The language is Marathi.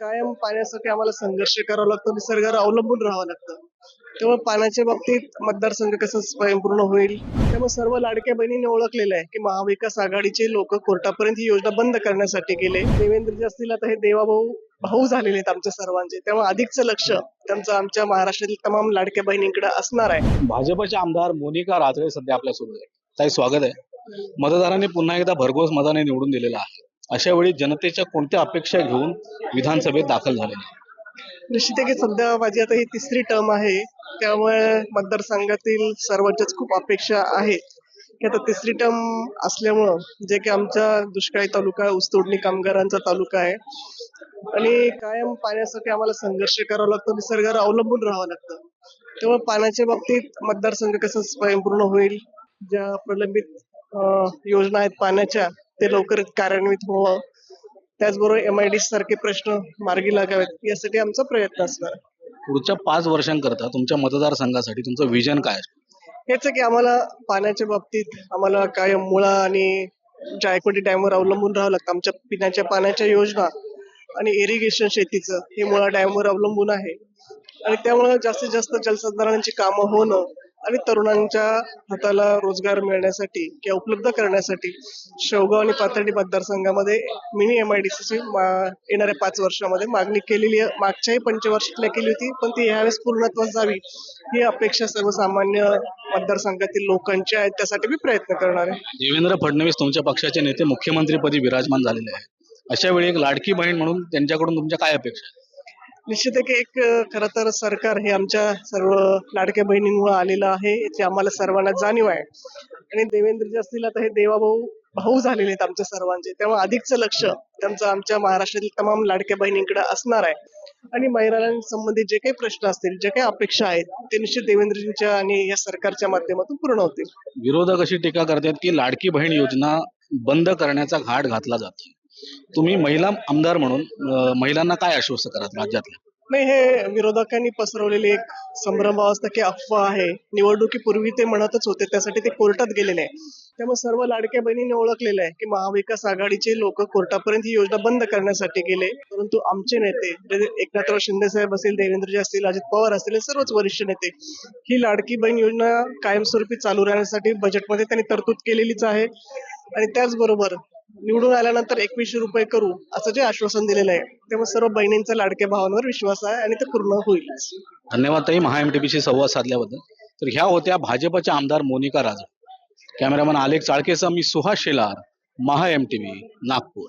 कायम पाण्यासाठी आम्हाला संघर्ष करावा लागतो निसर्गावर अवलंबून राहावं लागतं. त्यामुळे पाण्याच्या बाबतीत मतदारसंघ कसं स्वयंपूर्ण होईल? त्यामुळे सर्व लाडक्या बहिणींनी ओळखलेलं आहे की महाविकास आघाडीचे लोक कोर्टापर्यंत ही योजना बंद करण्यासाठी गेले. देवेंद्रजी असतील आता हे देवाभाऊ भाऊ झालेले आहेत आमच्या सर्वांचे. त्यामुळे अधिकचं लक्ष त्यांचं आमच्या महाराष्ट्रातील तमाम लाडक्या बहिणींकडे असणार आहे. भाजपचे आमदार मोनिका राजळे सध्या आपल्या सुरू आहे ताई स्वागत आहे. मतदारांनी पुन्हा एकदा भरघोस मताने निवडून दिलेला आहे. अशा वेळी जनतेच्या कोणत्या अपेक्षा घेऊन विधानसभेत दाखल झालेले निश्चित आहे की सध्या माझी आता ही तिसरी टर्म आहे. त्यामुळे मतदारसंघातील सर्वांच्याच खूप अपेक्षा आहेत. की आता तिसरी टर्म असल्यामुळं जे की आमचा दुष्काळी तालुका आहे, ऊसतोडणी कामगारांचा तालुका आहे. आणि कायम पाण्यासाठी आम्हाला संघर्ष करावा लागतो निसर्गावर अवलंबून राहावं लागतं. त्यामुळे पाण्याच्या बाबतीत मतदारसंघ कसं स्वयंपूर्ण होईल? ज्या प्रलंबित योजना आहेत पाण्याच्या ते लवकर कार्यान्वित व्हावं त्याचबरोबर एम आय डी सारखे प्रश्न मार्गी लागावेत यासाठी आमचा प्रयत्न असणार आहे. पुढच्या पाच वर्षांकरता तुमच्या मतदारसंघासाठी तुमचं विजन काय? हेच आहे की आम्हाला पाण्याच्या बाबतीत आम्हाला कायम मुळा आणि जायकवाडी डॅमवर अवलंबून राहावं लागतं आमच्या पिण्याच्या पाण्याच्या योजना आणि इरिगेशन शेतीचं हे मुळा डॅमवर अवलंबून आहे आणि त्यामुळे जास्तीत जास्त जलसंधारणाची कामं होणं आणि तरुणांच्या हाताला रोजगार मिळण्यासाठी किंवा उपलब्ध करण्यासाठी शेवगाव आणि पाथर्डी मतदारसंघामध्ये मिनी एम आय डी सीची येणाऱ्या पाच वर्षामध्ये मागणी केलेली आहे. मागच्याही पंचवर्षातल्या केली होती पण ती यावेळेस पूर्णत्वास जावी ही अपेक्षा सर्वसामान्य मतदारसंघातील लोकांची आहे. त्यासाठी मी प्रयत्न करणार आहे. देवेंद्र फडणवीस तुमच्या पक्षाचे नेते मुख्यमंत्रीपदी विराजमान झालेले आहे अशा वेळी एक लाडकी बहीण म्हणून त्यांच्याकडून तुमच्या काय अपेक्षा आहेत? निश्चित आहे की एक खर खरं तर सरकार हे आमच्या सर्व लाडक्या बहिणींमुळे आलेलं आहे याची आम्हाला सर्वांना जाणीव आहे. आणि देवेंद्रजी असतील आता हे देवाभाऊ भाऊ झालेले आहेत आमच्या सर्वांचे. त्यामुळे अधिकचं लक्ष त्यांचं आमच्या महाराष्ट्रातील तमाम लाडक्या बहिणींकडे असणार आहे. आणि महिलांसंबंधित जे काही प्रश्न असतील जे काही अपेक्षा आहेत ते निश्चित देवेंद्रजींच्या आणि या सरकारच्या माध्यमातून पूर्ण होतील. विरोधक अशी टीका करतात की लाडकी बहीण योजना बंद करण्याचा घाट घातला जातो तुम्ही महिला आमदार म्हणून महिलांना काय आश्वस्त कराल राज्यातल्या? नाही हे विरोधकांनी पसरवलेली एक संभ्रमावस्था की अफवा आहे. निवडणुकीपूर्वी ते म्हणतच होते त्यासाठी ते कोर्टात गेलेले आहे. त्यामुळे सर्व लाडक्या बहिणींनी ओळखलेलं आहे की महाविकास आघाडीचे लोक कोर्टापर्यंत ही योजना बंद करण्यासाठी गेले. परंतु आमचे नेते एकनाथराव शिंदे साहेब असतील देवेंद्रजी असतील अजित पवार असतील सर्वच वरिष्ठ नेते ही लाडकी बहीण योजना कायमस्वरूपी चालू राहण्यासाठी बजेटमध्ये त्यांनी तरतूद केलेलीच आहे. आणि त्याचबरोबर निवडून आल्यानंतर एकवीसशे रुपये करू असं जे आश्वासन दिलेलं आहे त्यामुळे सर्व बहिणींचा लाडक्या भावांवर विश्वास आहे आणि ते पूर्ण होईल. धन्यवाद ताई महा संवाद साधल्याबद्दल. तर ह्या होत्या भाजपच्या आमदार मोनिका राजळ कॅमेरामन आलेख चाळकेसह मी सुहास शेलार महाएमटीव्ही नागपूर.